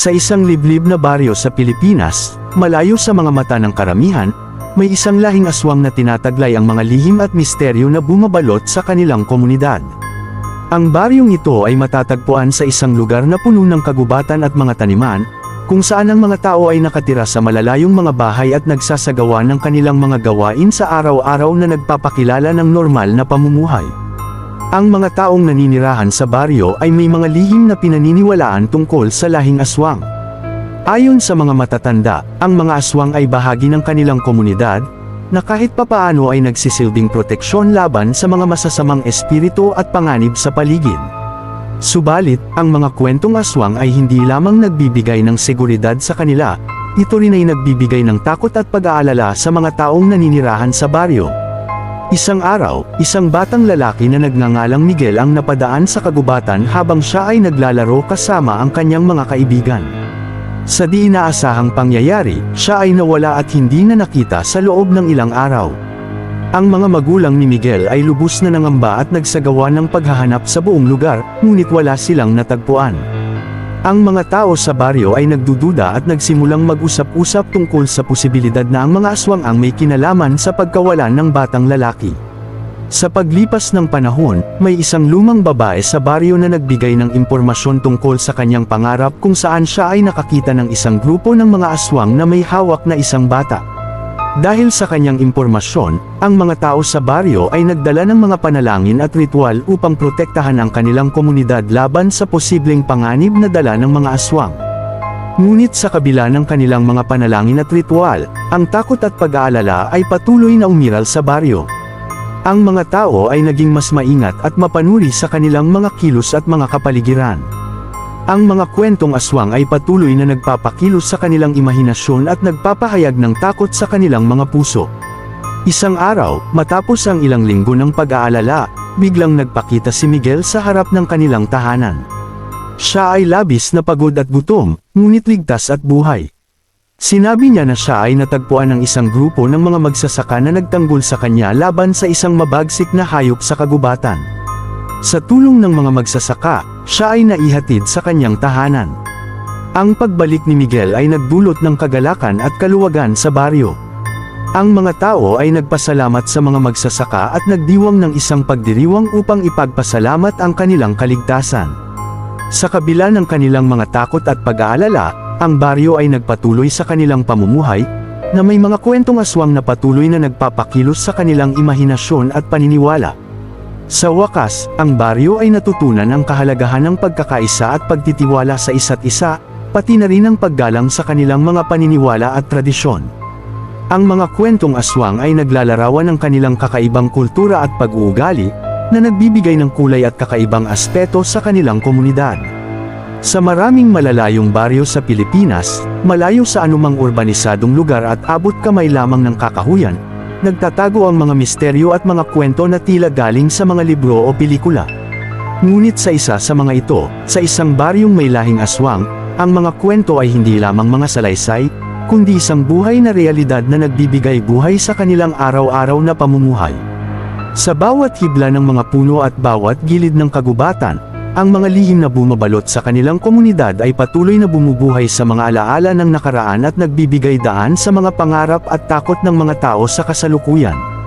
Sa isang liblib na baryo sa Pilipinas, malayo sa mga mata ng karamihan, may isang lahing aswang na tinataglay ang mga lihim at misteryo na bumabalot sa kanilang komunidad. Ang baryong ito ay matatagpuan sa isang lugar na puno ng kagubatan at mga taniman, kung saan ang mga tao ay nakatira sa malalayong mga bahay at nagsasagawa ng kanilang mga gawain sa araw-araw na nagpapakilala ng normal na pamumuhay. Ang mga taong naninirahan sa baryo ay may mga lihim na pinaniniwalaan tungkol sa lahing aswang. Ayon sa mga matatanda, ang mga aswang ay bahagi ng kanilang komunidad, na kahit papaano ay nagsisilbing proteksyon laban sa mga masasamang espiritu at panganib sa paligid. Subalit, ang mga kwentong aswang ay hindi lamang nagbibigay ng seguridad sa kanila, ito rin ay nagbibigay ng takot at pag-aalala sa mga taong naninirahan sa baryo. Isang araw, isang batang lalaki na nagngangalang Miguel ang napadaan sa kagubatan habang siya ay naglalaro kasama ang kanyang mga kaibigan. Sa di inaasahang pangyayari, siya ay nawala at hindi na nakita sa loob ng ilang araw. Ang mga magulang ni Miguel ay lubos na nangamba at nagsagawa ng paghahanap sa buong lugar, ngunit wala silang natagpuan. Ang mga tao sa baryo ay nagdududa at nagsimulang mag-usap-usap tungkol sa posibilidad na ang mga aswang ang may kinalaman sa pagkawalan ng batang lalaki. Sa paglipas ng panahon, may isang lumang babae sa baryo na nagbigay ng impormasyon tungkol sa kanyang pangarap kung saan siya ay nakakita ng isang grupo ng mga aswang na may hawak na isang bata. Dahil sa kanyang impormasyon, ang mga tao sa baryo ay nagdala ng mga panalangin at ritual upang protektahan ang kanilang komunidad laban sa posibleng panganib na dala ng mga aswang. Ngunit sa kabila ng kanilang mga panalangin at ritual, ang takot at pag-aalala ay patuloy na umiral sa baryo. Ang mga tao ay naging mas maingat at mapanuri sa kanilang mga kilos at mga kapaligiran. Ang mga kwentong aswang ay patuloy na nagpapakilos sa kanilang imahinasyon at nagpapahayag ng takot sa kanilang mga puso. Isang araw, matapos ang ilang linggo ng pag-aalala, biglang nagpakita si Miguel sa harap ng kanilang tahanan. Siya ay labis na pagod at gutom, ngunit ligtas at buhay. Sinabi niya na siya ay natagpuan ng isang grupo ng mga magsasaka na nagtanggol sa kanya laban sa isang mabagsik na hayop sa kagubatan. Sa tulong ng mga magsasaka, siya ay naihatid sa kanyang tahanan. Ang pagbalik ni Miguel ay nagdulot ng kagalakan at kaluwagan sa baryo. Ang mga tao ay nagpasalamat sa mga magsasaka at nagdiwang ng isang pagdiriwang upang ipagpasalamat ang kanilang kaligtasan. Sa kabila ng kanilang mga takot at pag-aalala, ang baryo ay nagpatuloy sa kanilang pamumuhay, na may mga kwentong aswang na patuloy na nagpapakilos sa kanilang imahinasyon at paniniwala. Sa wakas, ang baryo ay natutunan ang kahalagahan ng pagkakaisa at pagtitiwala sa isa't isa, pati na rin ang paggalang sa kanilang mga paniniwala at tradisyon. Ang mga kwentong aswang ay naglalarawan ng kanilang kakaibang kultura at pag-uugali, na nagbibigay ng kulay at kakaibang aspeto sa kanilang komunidad. Sa maraming malalayong baryo sa Pilipinas, malayo sa anumang urbanisadong lugar at abot kamay lamang ng kakahuyan, nagtatago ang mga misteryo at mga kwento na tila galing sa mga libro o pelikula. Ngunit sa isa sa mga ito, sa isang baryong may lahing aswang, ang mga kwento ay hindi lamang mga salaysay, kundi isang buhay na realidad na nagbibigay buhay sa kanilang araw-araw na pamumuhay. Sa bawat hibla ng mga puno at bawat gilid ng kagubatan, ang mga lihim na bumabalot sa kanilang komunidad ay patuloy na bumubuhay sa mga alaala ng nakaraan at nagbibigay daan sa mga pangarap at takot ng mga tao sa kasalukuyan.